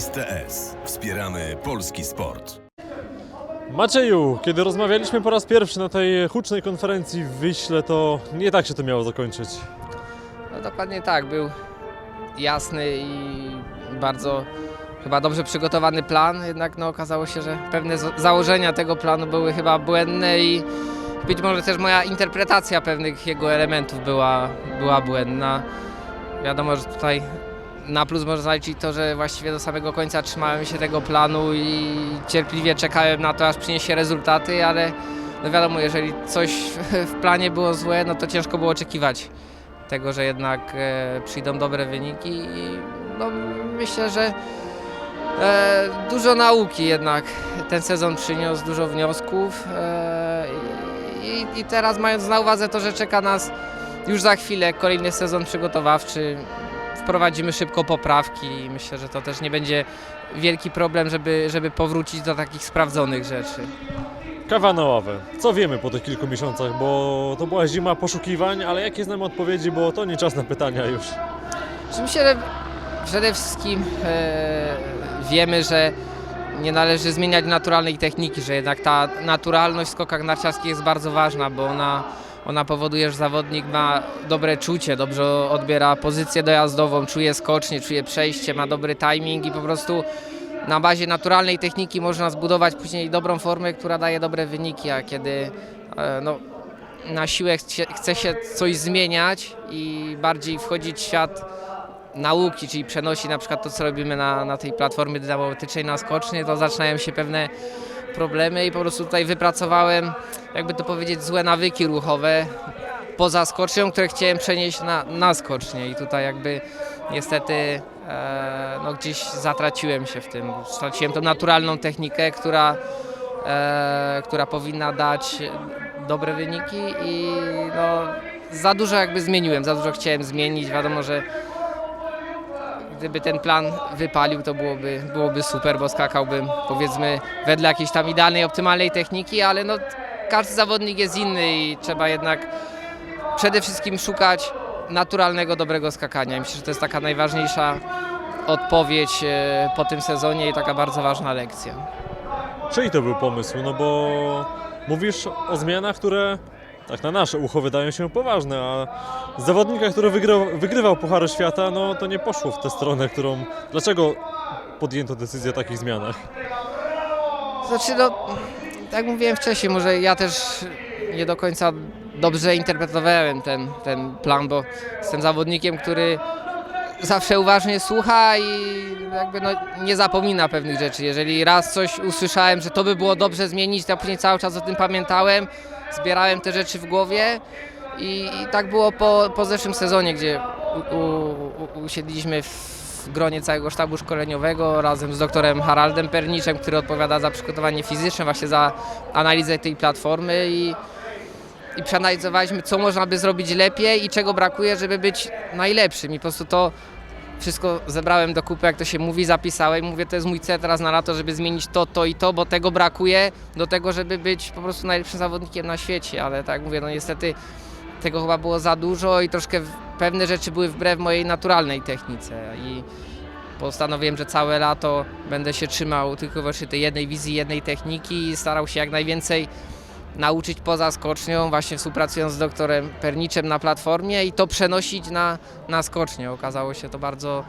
STS. Wspieramy polski sport. Macieju, kiedy rozmawialiśmy po raz pierwszy na tej hucznej konferencji w Wiśle, to nie tak się to miało zakończyć. No dokładnie tak, był jasny i bardzo chyba dobrze przygotowany plan, jednak no, okazało się, że pewne założenia tego planu były chyba błędne i być może też moja interpretacja pewnych jego elementów była, była błędna. Wiadomo, że tutaj na plus można zaliczyć to, że właściwie do samego końca trzymałem się tego planu i cierpliwie czekałem na to, aż przyniesie rezultaty, ale no wiadomo, jeżeli coś w planie było złe, no to ciężko było oczekiwać tego, że jednak e, przyjdą dobre wyniki i no, myślę, że e, dużo nauki jednak ten sezon przyniósł, dużo wniosków e, i, i teraz mając na uwadze to, że czeka nas już za chwilę kolejny sezon przygotowawczy, wprowadzimy szybko poprawki i myślę, że to też nie będzie wielki problem, żeby, żeby powrócić do takich sprawdzonych rzeczy. Kawa na ławę. Co wiemy po tych kilku miesiącach, bo to była zima poszukiwań, ale jakie znamy odpowiedzi, bo to nie czas na pytania już. Czy Myślę, że przede wszystkim e, wiemy, że nie należy zmieniać naturalnej techniki, że jednak ta naturalność w skokach narciarskich jest bardzo ważna, bo ona, ona powoduje, że zawodnik ma dobre czucie, dobrze odbiera pozycję dojazdową, czuje skocznie, czuje przejście, ma dobry timing i po prostu na bazie naturalnej techniki można zbudować później dobrą formę, która daje dobre wyniki, a kiedy e, no, na siłę chce, się coś zmieniać i bardziej wchodzić w świat nauki, czyli przenosi na przykład to, co robimy na, na tej platformie dynamometycznej na skocznie, to zaczynają się pewne problemy i po prostu tutaj wypracowałem, jakby to powiedzieć, złe nawyki ruchowe poza skocznią, które chciałem przenieść na, na skocznię i tutaj jakby niestety e, no gdzieś zatraciłem się w tym. Straciłem tą naturalną technikę, która, e, która powinna dać dobre wyniki i no, za dużo jakby zmieniłem, za dużo chciałem zmienić. Wiadomo, że gdyby ten plan wypalił, to byłoby, byłoby super, bo skakałbym powiedzmy wedle jakiejś tam idealnej, optymalnej techniki, ale no każdy zawodnik jest inny i trzeba jednak przede wszystkim szukać naturalnego, dobrego skakania. Myślę, że to jest taka najważniejsza odpowiedź e, po tym sezonie i taka bardzo ważna lekcja. Czyj to był pomysł? No bo mówisz o zmianach, które tak na nasze ucho wydają się poważne, a zawodnika, który wygrywał, wygrywał Puchary Świata, no to nie poszło w tę stronę, którą... Dlaczego podjęto decyzję o takich zmianach? Znaczy, no, tak mówiłem wcześniej, może ja też nie do końca dobrze interpretowałem ten, ten plan, bo jestem zawodnikiem, który zawsze uważnie słucha i jakby no, nie zapomina pewnych rzeczy. Jeżeli raz coś usłyszałem, że to by było dobrze zmienić, to później cały czas o tym pamiętałem, zbierałem te rzeczy w głowie i, i tak było po, po zeszłym sezonie, gdzie u, u, usiedliśmy w gronie całego sztabu szkoleniowego razem z doktorem Haraldem Perniczem, który odpowiada za przygotowanie fizyczne, właśnie za analizę tej platformy i, i przeanalizowaliśmy, co można by zrobić lepiej i czego brakuje, żeby być najlepszym. I po prostu to wszystko zebrałem do kupy, jak to się mówi, zapisałem. Mówię, to jest mój cel teraz na lato, żeby zmienić to, to i to, bo tego brakuje do tego, żeby być po prostu najlepszym zawodnikiem na świecie. Ale tak jak mówię, no niestety tego chyba było za dużo i troszkę pewne rzeczy były wbrew mojej naturalnej technice. I postanowiłem, że całe lato będę się trzymał tylko i wyłącznie tej jednej wizji, jednej techniki i starał się jak najwięcej nauczyć poza skocznią, właśnie współpracując z doktorem Perniczem na platformie i to przenosić na, na skocznię. Okazało się to bardzo,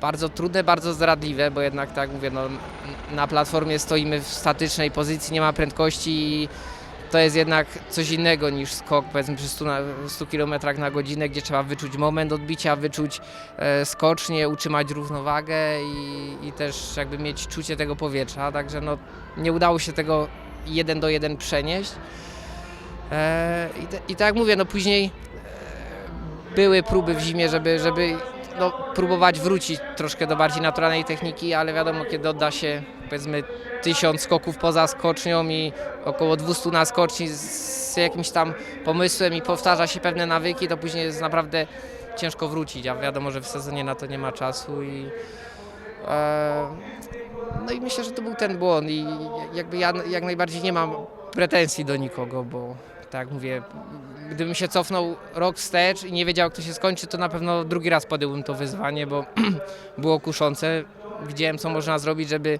bardzo trudne, bardzo zdradliwe, bo jednak tak mówię, no, na platformie stoimy w statycznej pozycji, nie ma prędkości i to jest jednak coś innego niż skok powiedzmy przy 100, na, 100 km na godzinę, gdzie trzeba wyczuć moment odbicia, wyczuć e, skocznie, utrzymać równowagę i, i też jakby mieć czucie tego powietrza, także no, nie udało się tego jeden do jeden przenieść. E, i, I tak jak mówię, no później e, były próby w zimie, żeby, żeby no, próbować wrócić troszkę do bardziej naturalnej techniki, ale wiadomo, kiedy odda się powiedzmy tysiąc skoków poza skocznią i około 200 na skoczni z, z jakimś tam pomysłem i powtarza się pewne nawyki, to później jest naprawdę ciężko wrócić, a wiadomo, że w sezonie na to nie ma czasu i e, no i myślę, że to był ten błąd i jakby ja jak najbardziej nie mam pretensji do nikogo, bo tak mówię, gdybym się cofnął rok wstecz i nie wiedział jak to się skończy, to na pewno drugi raz podjąłbym to wyzwanie, bo było kuszące. widziałem co można zrobić, żeby,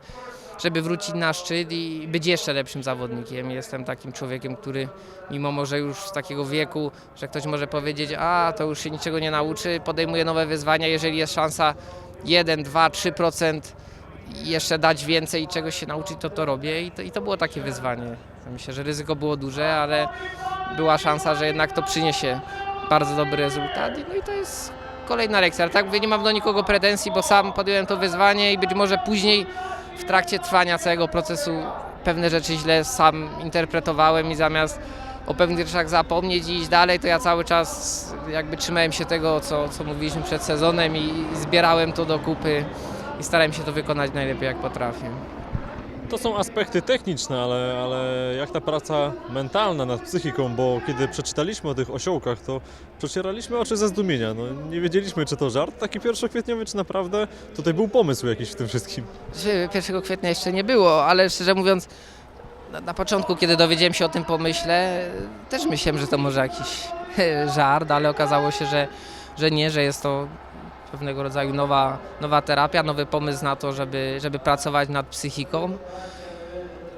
żeby wrócić na szczyt i być jeszcze lepszym zawodnikiem. Jestem takim człowiekiem, który mimo może już z takiego wieku, że ktoś może powiedzieć, a to już się niczego nie nauczy, podejmuje nowe wyzwania, jeżeli jest szansa 1, 2, 3% jeszcze dać więcej i czegoś się nauczyć, to to robię i to, i to było takie wyzwanie. Myślę, że ryzyko było duże, ale była szansa, że jednak to przyniesie bardzo dobry rezultat. No i to jest kolejna lekcja. Ale tak mówię, nie mam do nikogo pretensji, bo sam podjąłem to wyzwanie i być może później w trakcie trwania całego procesu pewne rzeczy źle sam interpretowałem i zamiast o pewnych rzeczach zapomnieć i iść dalej, to ja cały czas jakby trzymałem się tego, co, co mówiliśmy przed sezonem i zbierałem to do kupy i starałem się to wykonać najlepiej jak potrafię. To są aspekty techniczne, ale, ale jak ta praca mentalna nad psychiką, bo kiedy przeczytaliśmy o tych osiołkach, to przecieraliśmy oczy ze zdumienia. No, nie wiedzieliśmy, czy to żart taki pierwszokwietniowy, czy naprawdę tutaj był pomysł jakiś w tym wszystkim. Że 1 kwietnia jeszcze nie było, ale szczerze mówiąc, na, na początku, kiedy dowiedziałem się o tym pomyśle, też myślałem, że to może jakiś żart, ale okazało się, że, że nie, że jest to pewnego rodzaju nowa, nowa terapia, nowy pomysł na to, żeby, żeby pracować nad psychiką.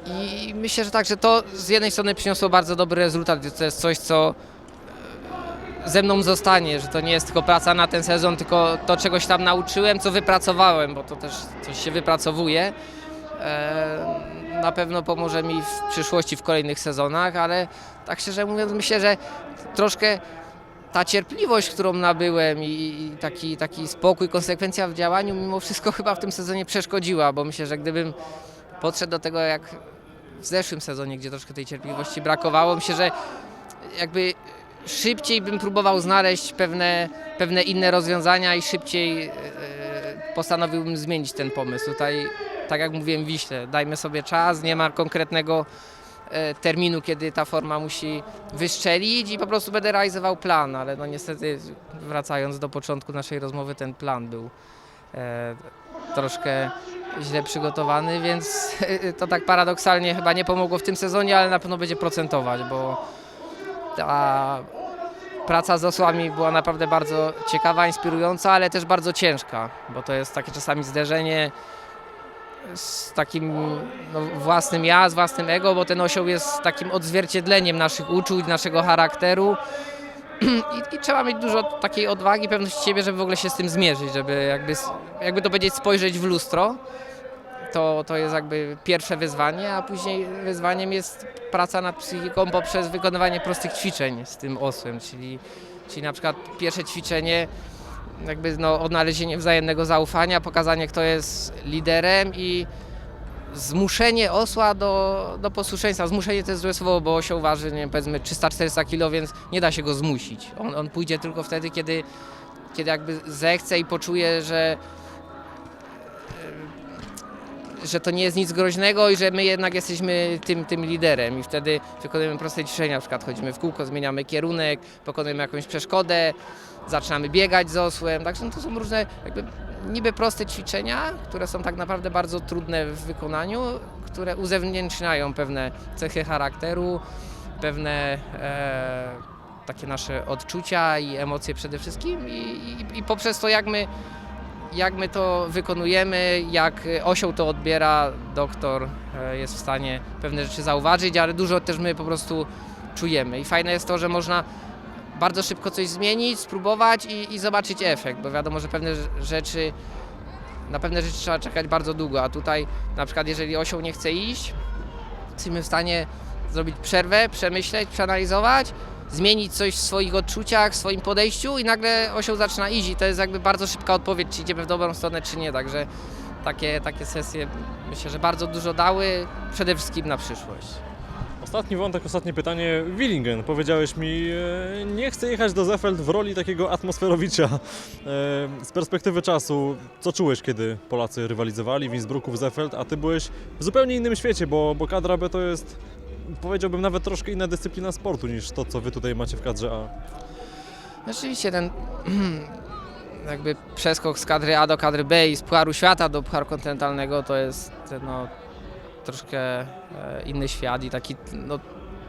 I myślę, że tak, że to z jednej strony przyniosło bardzo dobry rezultat, to jest coś, co e, ze mną zostanie, że to nie jest tylko praca na ten sezon, tylko to czegoś tam nauczyłem, co wypracowałem, bo to też coś się wypracowuje. E, Na pewno pomoże mi w przyszłości, w kolejnych sezonach, ale tak szczerze mówiąc, myślę, że troszkę ta cierpliwość, którą nabyłem i- taki, taki spokój, konsekwencja w działaniu, mimo wszystko chyba w tym sezonie przeszkodziła, bo myślę, że gdybym podszedł do tego jak w zeszłym sezonie, gdzie troszkę tej cierpliwości brakowało, myślę, że jakby szybciej bym próbował znaleźć pewne, pewne inne rozwiązania i szybciej e, postanowiłbym zmienić ten pomysł. Tutaj, tak jak mówiłem, Wiśle, dajmy sobie czas, nie ma konkretnego terminu, kiedy ta forma musi wystrzelić i po prostu będę realizował plan, ale no niestety wracając do początku naszej rozmowy, ten plan był e, troszkę źle przygotowany, więc to tak paradoksalnie chyba nie pomogło w tym sezonie, ale na pewno będzie procentować, bo ta praca z osłami była naprawdę bardzo ciekawa, inspirująca, ale też bardzo ciężka, bo to jest takie czasami zderzenie z takim no, własnym ja, z własnym ego, bo ten osioł jest takim odzwierciedleniem naszych uczuć, naszego charakteru. I, I trzeba mieć dużo takiej odwagi, pewności siebie, żeby w ogóle się z tym zmierzyć, żeby jakby, jakby to powiedzieć, spojrzeć w lustro. To, to jest jakby pierwsze wyzwanie, a później wyzwaniem jest praca nad psychiką poprzez wykonywanie prostych ćwiczeń z tym osłem, czyli, czyli na przykład pierwsze ćwiczenie, jakby no, odnalezienie wzajemnego zaufania, pokazanie kto jest liderem i zmuszenie osła do, do posłuszeństwa. Zmuszenie to jest złe słowo, bo osioł waży, nie wiem, powiedzmy 300-400 kg, więc nie da się go zmusić. On, on pójdzie tylko wtedy, kiedy, kiedy jakby zechce i poczuje, że że to nie jest nic groźnego i że my jednak jesteśmy tym, tym liderem i wtedy wykonujemy proste ćwiczenia, na przykład chodzimy w kółko, zmieniamy kierunek, pokonujemy jakąś przeszkodę, zaczynamy biegać z osłem, także no to są różne jakby niby proste ćwiczenia, które są tak naprawdę bardzo trudne w wykonaniu, które uzewnętrzniają pewne cechy charakteru, pewne e, takie nasze odczucia i emocje przede wszystkim i, i, i poprzez to jak my jak my to wykonujemy, jak osioł to odbiera, doktor e, jest w stanie pewne rzeczy zauważyć, ale dużo też my po prostu czujemy. I fajne jest to, że można bardzo szybko coś zmienić, spróbować i, i zobaczyć efekt, bo wiadomo, że pewne rz- rzeczy, na pewne rzeczy trzeba czekać bardzo długo, a tutaj na przykład jeżeli osioł nie chce iść, jesteśmy w stanie zrobić przerwę, przemyśleć, przeanalizować, zmienić coś w swoich odczuciach, w swoim podejściu i nagle osioł zaczyna iść i to jest jakby bardzo szybka odpowiedź, czy idziemy w dobrą stronę, czy nie, także takie, takie sesje myślę, że bardzo dużo dały, przede wszystkim na przyszłość. Ostatni wątek, ostatnie pytanie. Willingen, powiedziałeś mi, e, nie chcę jechać do Zefeld w roli takiego atmosferowicza. E, Z perspektywy czasu, co czułeś, kiedy Polacy rywalizowali w Innsbrucku w Zefeld, a ty byłeś w zupełnie innym świecie, bo, bo kadra B to jest, powiedziałbym, nawet troszkę inna dyscyplina sportu niż to, co wy tutaj macie w kadrze A. Rzeczywiście ten jakby przeskok z kadry A do kadry B i z Pucharu Świata do Pucharu Kontynentalnego to jest no, troszkę e, inny świat i taki no,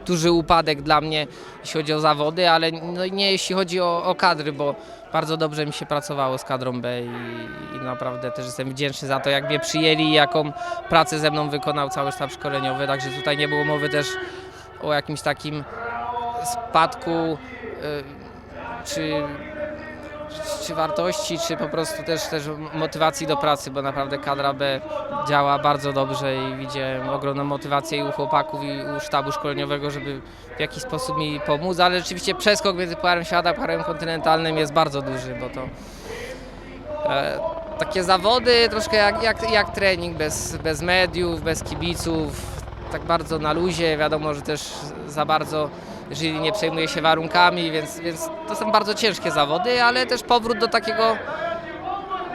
duży upadek dla mnie, jeśli chodzi o zawody, ale no, nie jeśli chodzi o, o kadry, bo bardzo dobrze mi się pracowało z kadrą B i, i naprawdę też jestem wdzięczny za to, jak mnie przyjęli i jaką pracę ze mną wykonał cały sztab szkoleniowy. Także tutaj nie było mowy też o jakimś takim spadku y, czy, czy wartości, czy po prostu też, też motywacji do pracy, bo naprawdę kadra B działa bardzo dobrze i widziałem ogromną motywację i u chłopaków i u sztabu szkoleniowego, żeby w jakiś sposób mi pomóc, ale rzeczywiście przeskok między Pucharem Świata a Pucharem Kontynentalnym jest bardzo duży, bo to e, takie zawody troszkę jak, jak, jak trening, bez, bez mediów, bez kibiców, tak bardzo na luzie, wiadomo, że też za bardzo jury nie przejmuje się warunkami, więc, więc to są bardzo ciężkie zawody, ale też powrót do takiego,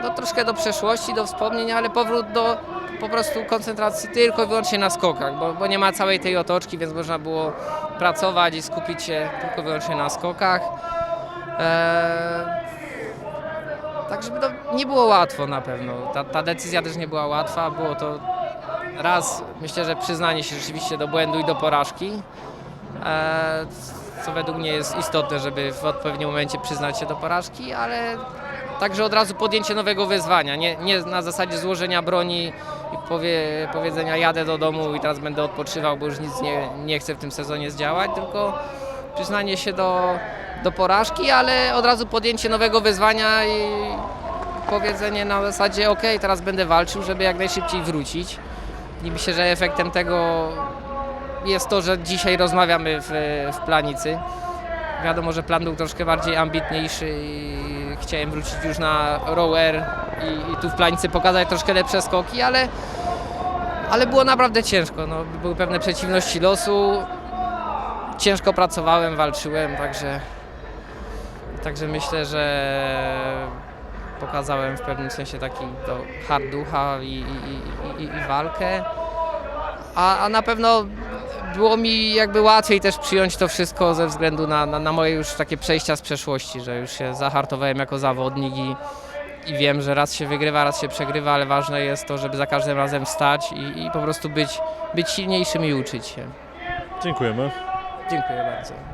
do troszkę do przeszłości, do wspomnień, ale powrót do po prostu koncentracji tylko i wyłącznie na skokach, bo, bo nie ma całej tej otoczki, więc można było pracować i skupić się tylko i wyłącznie na skokach. Eee, tak, żeby to nie było łatwo na pewno. Ta, ta decyzja też nie była łatwa. Było to raz, myślę, że przyznanie się rzeczywiście do błędu i do porażki. Co według mnie jest istotne, żeby w odpowiednim momencie przyznać się do porażki, ale także od razu podjęcie nowego wyzwania. Nie, nie na zasadzie złożenia broni i powie, powiedzenia jadę do domu i teraz będę odpoczywał, bo już nic nie, nie chcę w tym sezonie zdziałać, tylko przyznanie się do, do porażki, ale od razu podjęcie nowego wyzwania i powiedzenie na zasadzie ok, teraz będę walczył, żeby jak najszybciej wrócić. I myślę, że efektem tego jest to, że dzisiaj rozmawiamy w, w planicy. Wiadomo, że plan był troszkę bardziej ambitniejszy i chciałem wrócić już na rower i, i tu w planicy pokazać troszkę lepsze skoki, ale, ale było naprawdę ciężko. No, były pewne przeciwności losu. Ciężko pracowałem, walczyłem, także, także myślę, że pokazałem w pewnym sensie taki to hard ducha i, i, i, i, i walkę. A, a na pewno było mi jakby łatwiej też przyjąć to wszystko ze względu na, na, na moje już takie przejścia z przeszłości, że już się zahartowałem jako zawodnik i, i wiem, że raz się wygrywa, raz się przegrywa, ale ważne jest to, żeby za każdym razem wstać i, i po prostu być, być silniejszym i uczyć się. Dziękujemy. Dziękuję bardzo.